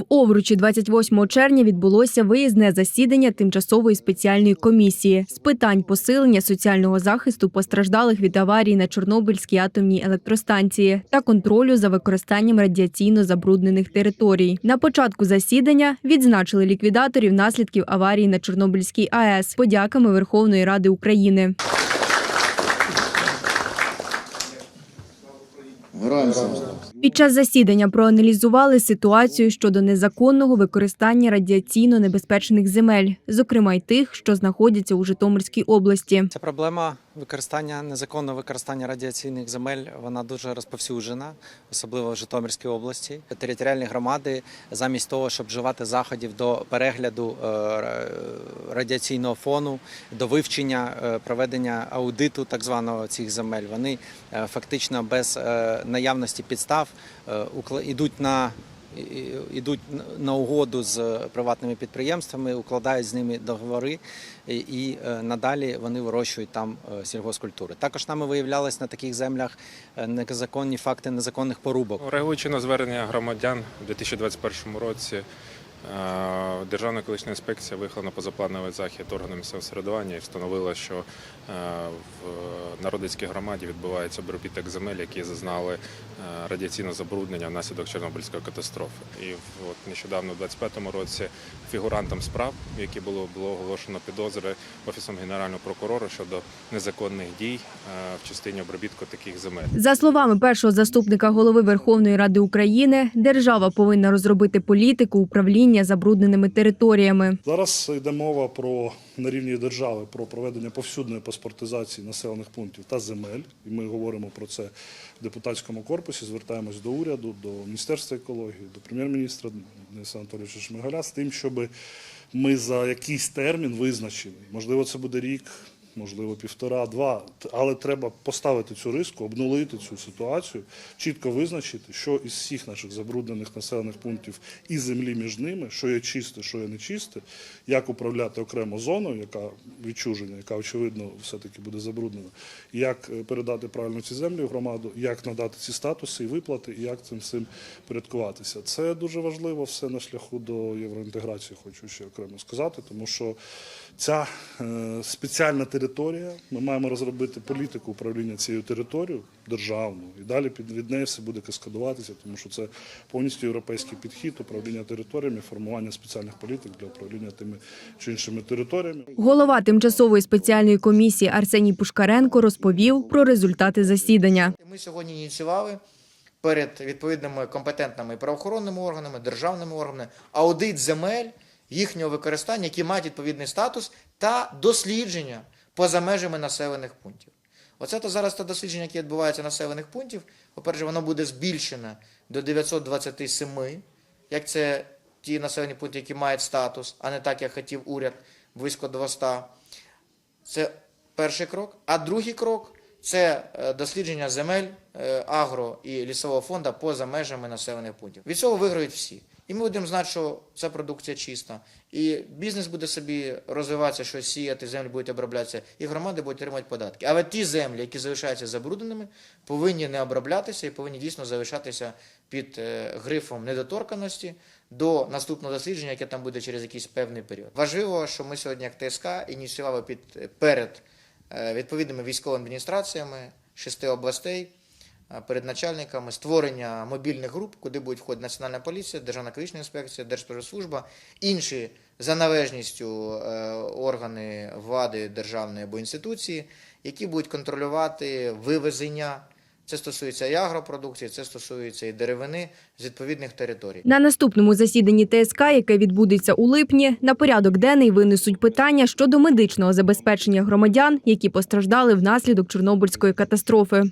В Овручі 28 червня відбулося виїзне засідання тимчасової спеціальної комісії з питань посилення соціального захисту постраждалих від аварії на Чорнобильській атомній електростанції та контролю за використанням радіаційно забруднених територій. На початку засідання відзначили ліквідаторів наслідків аварії на Чорнобильській АЕС подяками Верховної Ради України. Героям слава. Під час засідання проаналізували ситуацію щодо незаконного використання радіаційно небезпечних земель, зокрема й тих, що знаходяться у Житомирській області. Ця проблема використання незаконного використання радіаційних земель вона дуже розповсюджена, особливо в Житомирській області. Територіальні громади, замість того, щоб вживати заходів до перегляду е, радіаційного фону, до вивчення е, проведення аудиту так званого цих земель, вони е, фактично без наявності підстав ідуть на ідуть на угоду з приватними підприємствами, укладають з ними договори, і, е, надалі вони вирощують там сільгоскультури. Також нами виявлялись на таких землях е, незаконні факти незаконних порубок. Реагуючи на звернення громадян у 2021 році, е, Державна екологічна інспекція виїхала на позаплановий захід органу місцевого самоврядування і встановила, що е, в Народицькій громаді відбувається обробіток земель, які зазнали е, радіаційного забруднення внаслідок Чорнобильської катастрофи. І от нещодавно, у 2025 році, фігурантам справ, які було було оголошено підозри офісом генерального прокурора щодо незаконних дій е, в частині обробітку таких земель. За словами першого заступника голови Верховної Ради України, держава повинна розробити політику управління забрудненими територіями. Зараз йде мова про на рівні держави про проведення повсюдної паспортизації населених пунктів та земель. І ми говоримо про це в депутатському корпусі. Звертаємось до уряду, до міністерства екології, до прем'єр-міністра Дениса Анатолійовича Шмигаля з тим, щоб ми за якийсь термін визначили. Можливо, це буде рік. Можливо, півтора, два, але треба поставити цю риску, обнулити цю ситуацію, чітко визначити, що із всіх наших забруднених населених пунктів і землі між ними, що є чисте, що є нечисте, як управляти окремо зоною, яка відчуження, яка очевидно все-таки буде забруднена, як е, передати правильно ці землі в громаду, як надати ці статуси і виплати, і як цим всім порядкуватися. Це дуже важливо все на шляху до євроінтеграції, хочу ще окремо сказати, тому що ця е, спеціальна територія, ми маємо розробити політику управління цією територією державну, і далі під від неї все буде каскадуватися, тому що це повністю європейський підхід управління територіями, формування спеціальних політик для управління тими чи іншими територіями. Голова тимчасової спеціальної комісії Арсеній Пушкаренко розповів про результати засідання. Ми сьогодні ініціювали перед відповідними компетентними правоохоронними органами, державними органами аудит земель, їхнього використання, які мають відповідний статус, та дослідження поза межами населених пунктів. Оце то зараз те дослідження, яке відбувається населених пунктів. По-перше, воно буде збільшене до 927, як це ті населені пункти, які мають статус, а не так, як хотів уряд, близько 200. Це перший крок. А другий крок це е, дослідження земель е, агро і лісового фонду поза межами населених пунктів. Від цього виграють всі. І ми будемо знати, що ця продукція чиста. І бізнес буде собі розвиватися, щось сіяти, землі будуть оброблятися, і громади будуть отримати податки. Але ті землі, які залишаються забрудненими, повинні не оброблятися і повинні дійсно залишатися під е, грифом недоторканості до наступного дослідження, яке там буде через якийсь певний період. Важливо, що ми сьогодні, як ТСК, ініціювали під перед відповідними військовими адміністраціями шести областей. е, Перед начальниками створення мобільних груп, куди будуть входити Національна поліція, Державна екологічна інспекція, Держпродслужба, інші за належністю е, органи влади державної або інституції, які будуть контролювати вивезення. Це стосується і агропродукції, це стосується і деревини з відповідних територій. На наступному засіданні ТСК, яке відбудеться у липні, на порядок денний винесуть питання щодо медичного забезпечення громадян, які постраждали внаслідок Чорнобильської катастрофи.